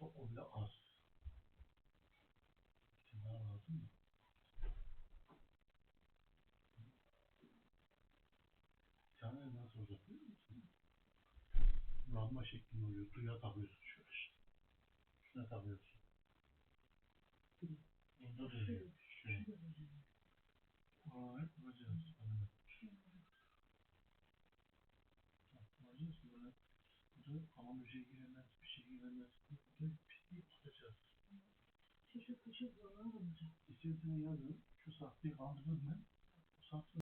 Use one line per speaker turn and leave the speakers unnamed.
O, bile az. Bir daha lazım mı? Tane nasıl olacak biliyor musun? Lamba şeklinde oluyor. Duya takıyorsun şöyle işte. Şuna takıyorsun. Bunda dönüyor. Şey. Hamam bir şey giremez, bir şey giremez. Burada pisliği tutacağız. İstiyorsan yazın. Şu sahteyi kaldırın ben. Bu sahte